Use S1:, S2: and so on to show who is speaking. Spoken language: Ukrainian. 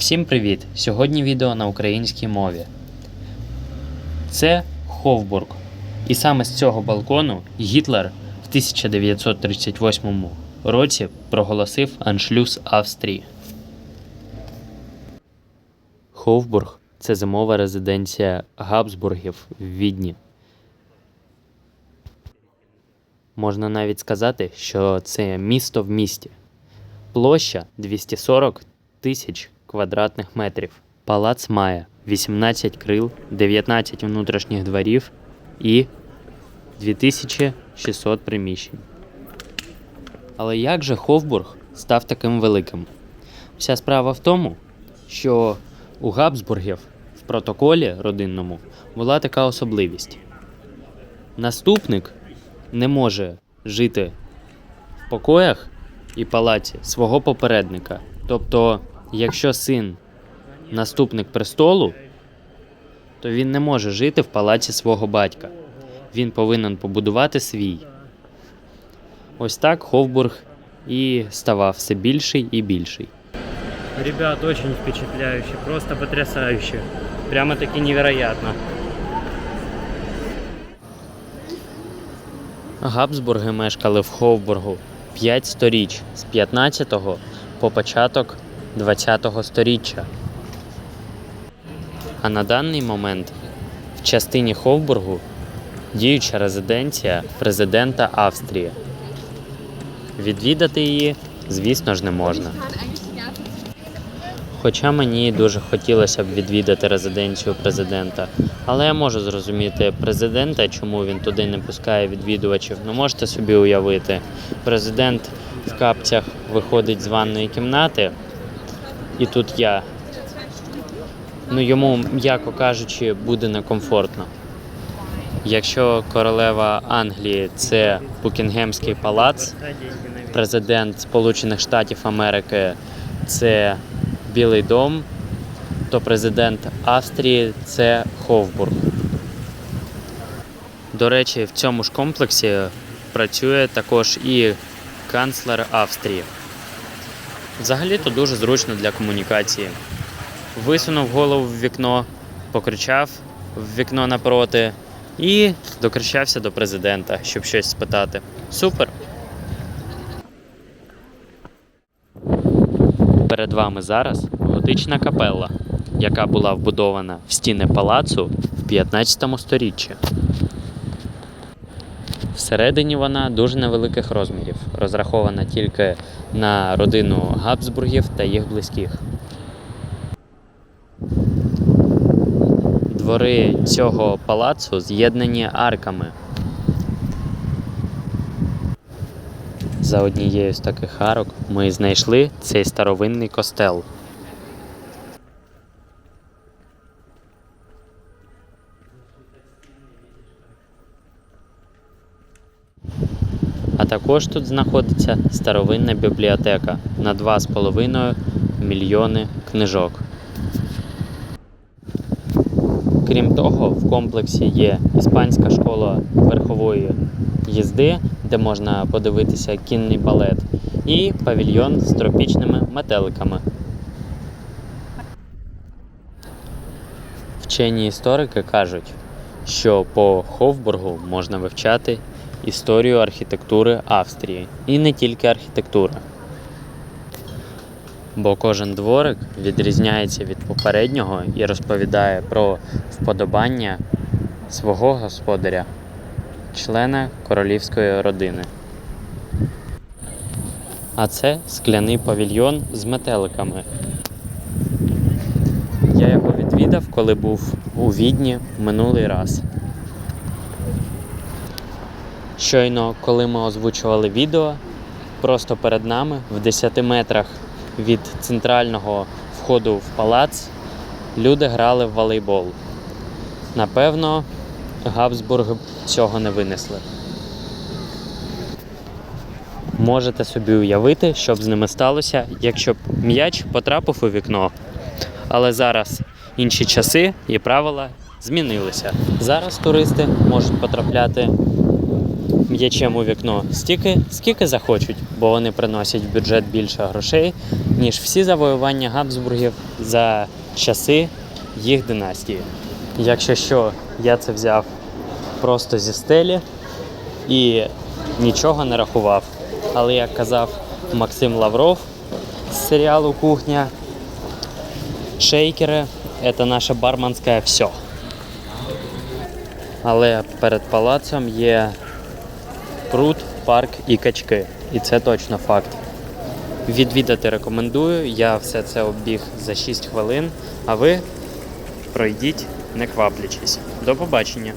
S1: Всім привіт! Сьогодні відео на українській мові. Це Ховбург. І саме з цього балкону Гітлер в 1938 році проголосив аншлюз Австрії. Ховбург це зимова резиденція Габсбургів в Відні. Можна навіть сказати, що це місто в місті. Площа 240 тисяч квадратних метрів. Палац має 18 крил, 19 внутрішніх дворів і 2600 приміщень. Але як же Хофбург став таким великим? Вся справа в тому, що у Габсбургів в протоколі родинному була така особливість. Наступник не може жити в покоях і палаці свого попередника. Тобто, якщо син наступник престолу, то він не може жити в палаці свого батька. Він повинен побудувати свій. Ось так Ховбург і ставав все більший і більший.
S2: Ребят, очень впечатляюще, просто потрясающе. Прямо-таки невероятно.
S1: Габсбурги мешкали в Ховбургу 5 сторіч з 15 по початок 20 сторіччя. А на даний момент в частині Ховбургу діюча резиденція президента Австрії. Відвідати її, звісно ж, не можна. Хоча мені дуже хотілося б відвідати резиденцію президента, але я можу зрозуміти президента, чому він туди не пускає відвідувачів. Ну можете собі уявити, президент в капцях виходить з ванної кімнати, і тут я. Ну йому, м'яко кажучи, буде некомфортно. Якщо королева Англії це Букінгемський палац, президент Сполучених Штатів Америки це Білий дом, то президент Австрії це Ховбург. До речі, в цьому ж комплексі працює також і канцлер Австрії. Взагалі-то дуже зручно для комунікації. Висунув голову в вікно, покричав в вікно напроти і докричався до президента, щоб щось спитати. Супер! Перед вами зараз готична капелла, яка була вбудована в стіни палацу в 15 сторіччі. Всередині вона дуже невеликих розмірів, розрахована тільки на родину Габсбургів та їх близьких. Двори цього палацу з'єднані арками. За однією з таких арок ми знайшли цей старовинний костел. Також тут знаходиться старовинна бібліотека на 2,5 мільйони книжок. Крім того, в комплексі є іспанська школа верхової їзди, де можна подивитися кінний балет, і павільйон з тропічними метеликами. Вчені історики кажуть, що по Хофбургу можна вивчати історію архітектури Австрії і не тільки архітектури. Бо кожен дворик відрізняється від попереднього і розповідає про вподобання свого господаря, члена королівської родини. А це скляний павільйон з метеликами. Я його відвідав, коли був у Відні минулий раз. Щойно, коли ми озвучували відео, просто перед нами в 10 метрах від центрального входу в палац люди грали в волейбол. Напевно, Габсбург цього не винесли. Можете собі уявити, що б з ними сталося, якщо б м'яч потрапив у вікно. Але зараз інші часи і правила змінилися. Зараз туристи можуть потрапляти м'ячем у вікно стільки, скільки захочуть, бо вони приносять в бюджет більше грошей, ніж всі завоювання Габсбургів за часи їх династії. Якщо що, я це взяв просто зі стелі і нічого не рахував. Але як казав Максим Лавров з серіалу Кухня, шейкери це наше барменське все. Але перед палацом є пруд, парк і качки. І це точно факт. Відвідати рекомендую. Я все це оббіг за 6 хвилин, а ви пройдіть, не кваплячись. До побачення!